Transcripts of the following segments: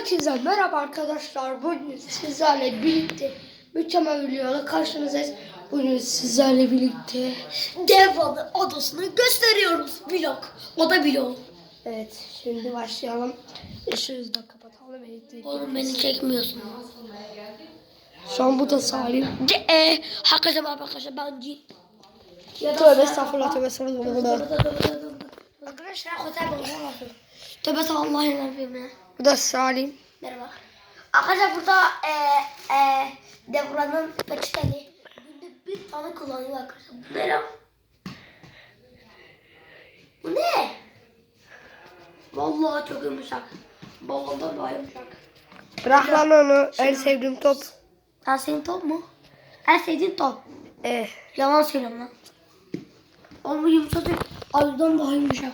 Herkese merhaba arkadaşlar. Bugün sizlerle birlikte mükemmel videoyla karşınızdayız. Bugün sizlerle birlikte Devran'ın odasını gösteriyoruz. Vlog. O da vlog. Evet şimdi başlayalım. Işığı da kapatalım. Oğlum beni çekmiyorsun. Şu an bu da Salim. E, hakikaten arkadaşlar ben. Tövbe estağfurullah tövbe estağfurullah. Arkadaşlar otel bulacağım Tövbe estağfurullah Allah'ım ya. Bu da Salim. Merhaba. Arkadaşlar burada e, e, Devran'ın peçeteli. Günde bir tane kullanıyor arkadaşlar. Bu ne lan? Bu ne? Vallahi çok yumuşak. Babamdan daha yumuşak. Bırak lan onu. En sevdiğim top. En sevdiğin top mu? En sevdiğin top. Eh. Yalan söylüyorum lan. Oğlum bu Ayıdan daha yumuşak.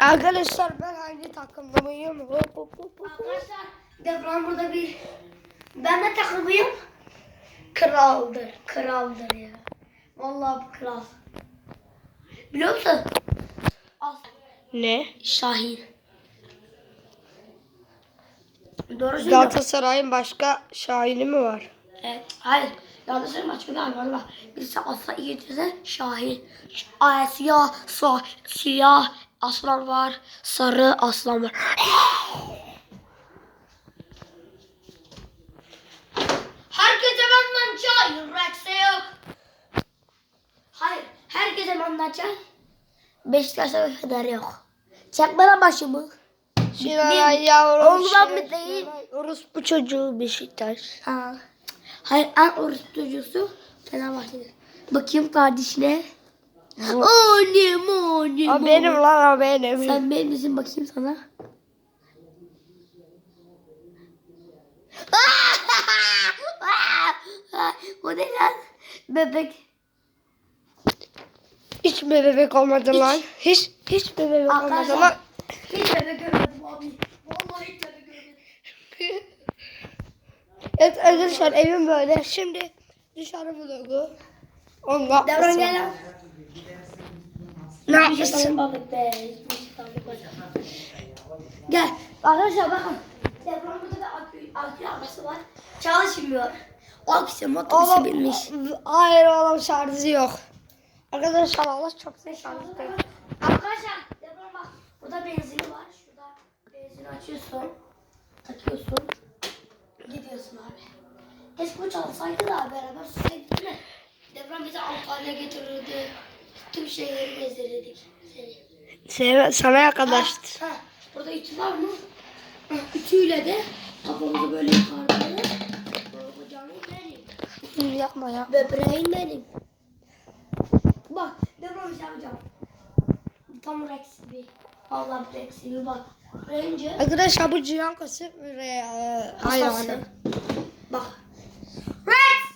Arkadaşlar ben hangi takımdayım? Hop hop hop hop. Arkadaşlar Devran burada bir... Ben de takımıyım. Kraldır. Kraldır ya. Vallahi bu kral. Biliyor musun? Al. Ne? Şahin. Doğru söylüyorum. Galatasaray'ın başka şahini mi var? Evet. Hayır. Söylüyorum. Başka bir hayvan var. Birisi aslan İngilizce Şahin. Ş- siyah, so, siyah aslan var. Sarı aslan var. Herkese benden çay. Rex'e yok. Hayır. Herkese benden çay. Beşiktaş'ta bir fener yok. Çek bana başımı. Şiray yavrum. Oğlan mı değil? Şiray. Orospu çocuğu Beşiktaş. Ha. Hayır en orospu çocuğusu Fenerbahçe'de. Bakayım kardeşine. Annem annem. O benim lan o benim. Sen benim misin bakayım sana. o ne lan? Bebek. Hiç bebek olmadı lan? Hiç hiç bebek olmadı lan? Hiç bebek görmedim abi. Vallahi hiç bebek görmedim. Evet arkadaşlar evim böyle. Şimdi dışarı vlogu. Onunla. Devran gel. Ne şey yapıyorsun? şey. Gel. Arkadaşlar bakın. Devran burada bir akü, akü arabası var. Çalışmıyor. O aküsü Oğlum, binmiş. hayır oğlum şarjı yok. Arkadaşlar Allah çok sevdi şarjı değil. Arkadaşlar Devran bak. Burada benzini var. Şurada benzini açıyorsun. Takıyorsun. Gidiyorsun abi. Bu çalsaydı da beraber değil mi? Devran bizi Antalya getirirdi. Tüm şehirleri gezdirirdik. Seni. Sen, sana yaklaştı. Ha, ha. Burada ütü var mı? Ha, Ütüyle de kafamızı böyle yukarıda. Bacağını benim. Yapma ya. Böbreğin benim. Bak devran bir şey yapacağım. Tam Rex gibi. Allah Rex gibi bak. Ranger. Arkadaşlar bu Cihan Kasım ve e, hayvanı. Bak. Rex!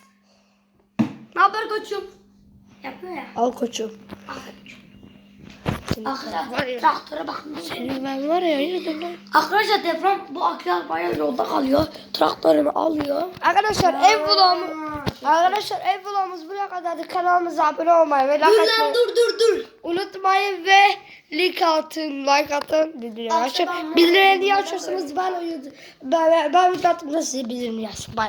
Ne haber koçum? Yapıyor ya. Al koçum. Arkadaşlar traktöre bakın. Senin ben var ya yürüdüm lan. Arkadaşlar deprem bu akıl bayağı yolda kalıyor. Traktörünü alıyor. Arkadaşlar ev Arkadaşlar ev vlogumuz buraya kadardı. Kanalımıza abone olmayı ve like Dur atmayı dur dur dur. unutmayın ve like atın, like atın, bildirim açın. Bildirimleri açıyorsunuz ben uyudum. Ben, ben, ben video attığımda size bildirim yazsın. Bye.